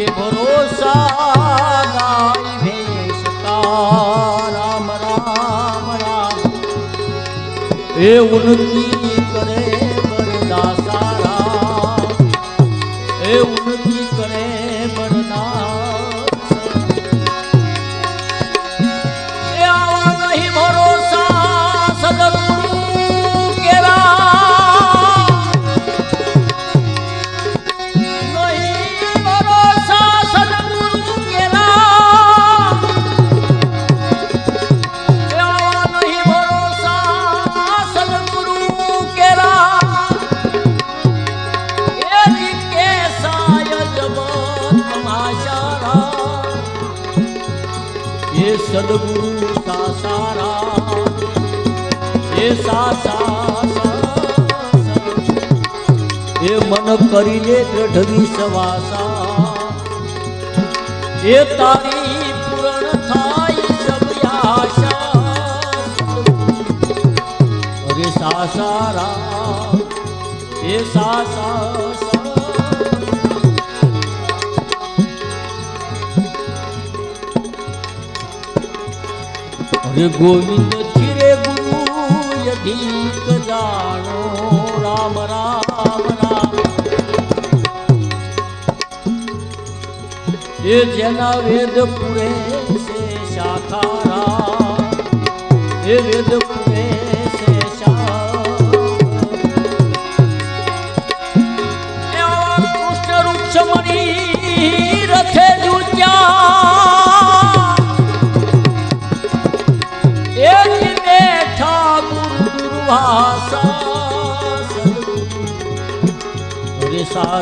કે ભરોસા ગાય ભેસ તારા રામ રામ રામ. એ ઉનકી સદગુરુ સાસારા એ સાસા એ મન કરીને ગઢવી સવાસા એ તારી પૂર્ણ થાય સબ આશા અરે સાસારા એ સાસા અરે ગોવિંદ ચિરે ગુરુ યધિક જાણો રામ રામ રામ એ જેના વેદ પુરે છે શાખા રામ એ વેદ સા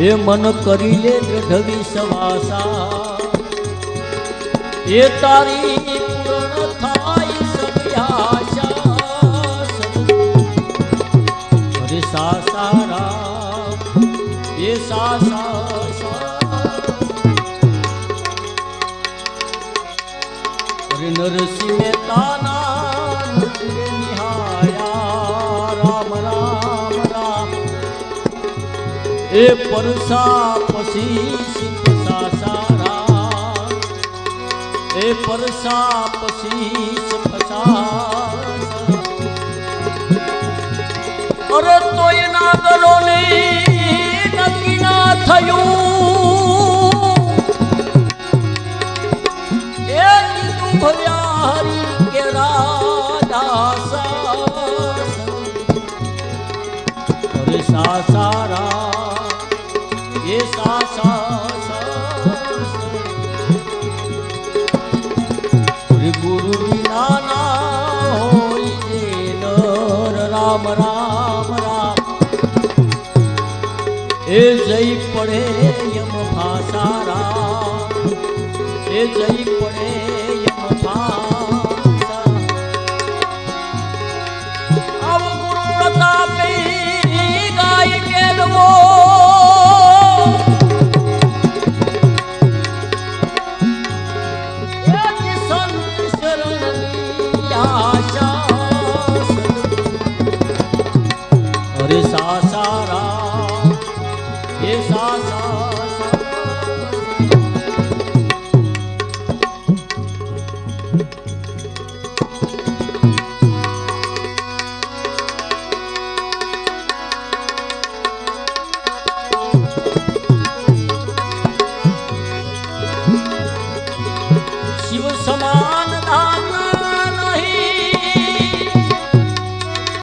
એ મન કરી લે દ્રઢ સવાસા એ તારી પૂર્ણ એ સા નરસિંહ મહેતાના એ પરસા પછી સિંપસા સારા. એ પરસા પછી સિંપસા અરે તો એના ગલોને નક્કી ના થયું. એ ભર્યા હરી કે અરે સારા રામ રામ રામ. એ જઈ પડે યમ ભાસારા એ જઈ પડે સા